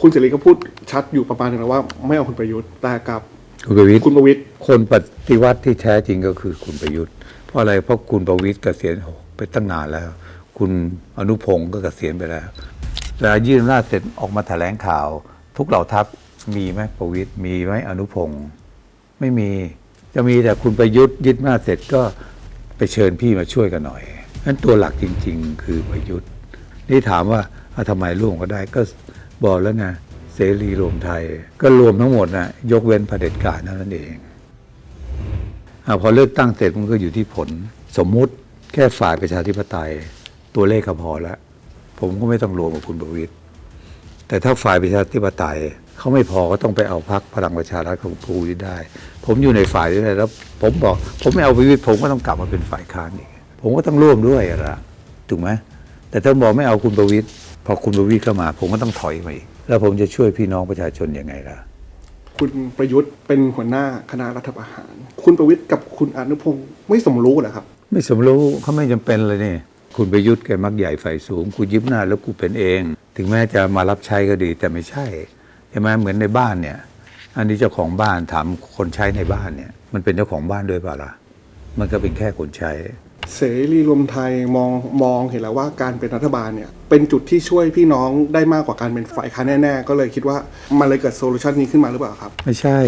คุณเสรีก็พูดชัดอยู่ประมาณนึงแล้วว่า ไม่เอาคุณประยุทธ์แต่กับคุณประวิตรคุณประวิตรคนปฏิวัติที่แท้จริงก็คือคุณประยุทธ์เพราะอะไรเพราะคุณประวิตรเกษียณไปตั้งนานแล้ว คุณอนุพงศ์ก็เกษียณไปแล้วเวลายื่นอำนาจเสร็จออกมาแถลงข่าว ทุกเหล่าทัพมีไหมประวิตรมีไหมอนุพงศ์ไม่มีจะมีแต่คุณประยุทธ์ยึดอำนาจเสร็จก็ไปเชิญพี่มาช่วยกันหน่อยนั้นตัวหลักจริง ๆ คือประยุทธ์นี่ถามว่าอะทำไมร่วมก็ได้ก็ บอกแล้วไงเสรีรวมไทย ก็รวมทั้งหมดนะยกเว้นเผด็จการเท่านั้นเองอพอเลือกตั้งเสร็จมันก็อยู่ที่ผล สมมุติแค่ฝ่ายประชาธิปไตย ตัวเลขก็พอแล้วผมก็ไม่ต้องรวมกับคุณประวิตยแต่ถ้าฝ่ายประชาธิปไตยเขาไม่พอก็ต้องไปเอาพักพลังประชารัฐของคุณประวิได้ ผมอยู่ในฝ่ายนี้แล้ว ผมบอกผมไม่เอาประวิตยผมก็ต้องกลับมาเป็นฝ่ายค้านอีกผมก็ต้องร่วมด้วยอะละถูกไหมแต่ถ้าบอกไม่เอาคุณประวิตย พอคุณประวิตยเข้ามา ผมก็ต้องถอยมาอีก แล้วผมจะช่วยพี่น้องประชาชนยังไงล่ะ คุณประยุทธ์เป็นหัวหน้าคณะรัฐประหาร คุณประวิตรกับคุณอนุพงศ์ไม่สมรู้เหรอครับ ไม่สมรู้เขาไม่จำเป็นเลยนี่คุณประยุทธ์แกมักใหญ่ไฟสูงกูยิบหน้าแล้วกูเป็นเอง ถึงแม้จะมารับใช้ก็ดีแต่ไม่ใช่ใช่ไหมเหมือนในบ้านเนี่ย อันนี้เจ้าของบ้านถามคนใช้ในบ้านเนี่ย มันเป็นเจ้าของบ้านด้วยเปล่าล่ะมันก็เป็นแค่คนใช้ เสรีรวมไทยมองมองเห็นแล้วว่าการเป็นรัฐบาลเนี่ยเป็นจุดที่ช่วยพี่น้องได้มากกว่าการเป็นฝ่ายค้านแน่ๆ ก็เลยคิดว่ามันเลยเกิดโซลูชันนี้ขึ้นมาหรือเปล่าครับ ไม่ใช่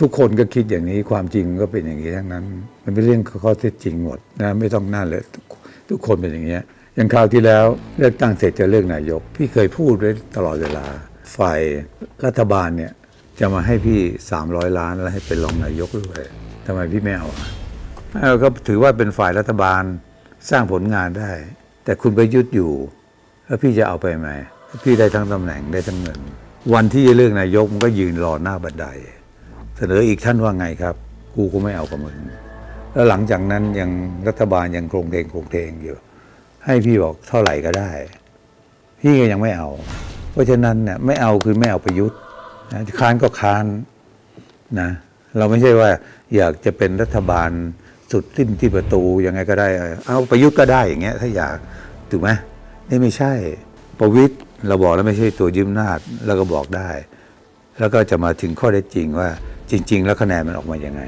ทุกคนก็คิดอย่างนี้ความจริงก็เป็นอย่างนี้ทั้งนั้น มันเป็นเรื่องข้อเท็จจริงหมดนะไม่ต้องนั่นเลยทุกคนเป็นอย่างเงี้ยอย่างคราวที่แล้วเลือกตั้งเสร็จจะเลือกนายก พี่เคยพูดไว้ตลอดเวลา ฝ่ายรัฐบาลเนี่ยจะมาให้พี่ 300 ล้านแล้วให้เป็นรองนายกด้วยทำไมพี่ไม่เอาอะ ก็ถือว่าเป็นฝ่ายรัฐบาลสร้างผลงานได้ แต่คุณไปยุทธ์อยู่ แล้วพี่จะเอาไปไหมพี่ได้ทั้งตำแหน่งได้ทั้งเงิน วันที่จะเลือกนายกมันก็ยืนรอหน้าบันได เสนออีกท่านว่าไงครับ กูก็ไม่เอากับมึงแล้วหลังจากนั้นยังรัฐบาลยังโครงเพลงโครงเพลงอยู่ ให้พี่บอกเท่าไหร่ก็ได้ พี่ก็ยังไม่เอา เพราะฉะนั้นเนี่ยไม่เอาคือไม่เอาประยุทธ์ค้านก็ค้านนะเราไม่ใช่ว่าอยากจะเป็นรัฐบาล สุดสิ้นที่ประตูยังไงก็ได้ เอาประยุทธ์ก็ได้อย่างเงี้ยถ้าอยากถูกไหมนี่ไม่ใช่ประวิทย์เราบอกแล้วไม่ใช่ตัวยืมนาจแล้วก็บอกได้ แล้วก็จะมาถึงข้อได้จริงว่าจริง ๆ แล้วคะแนนมันออกมายังไง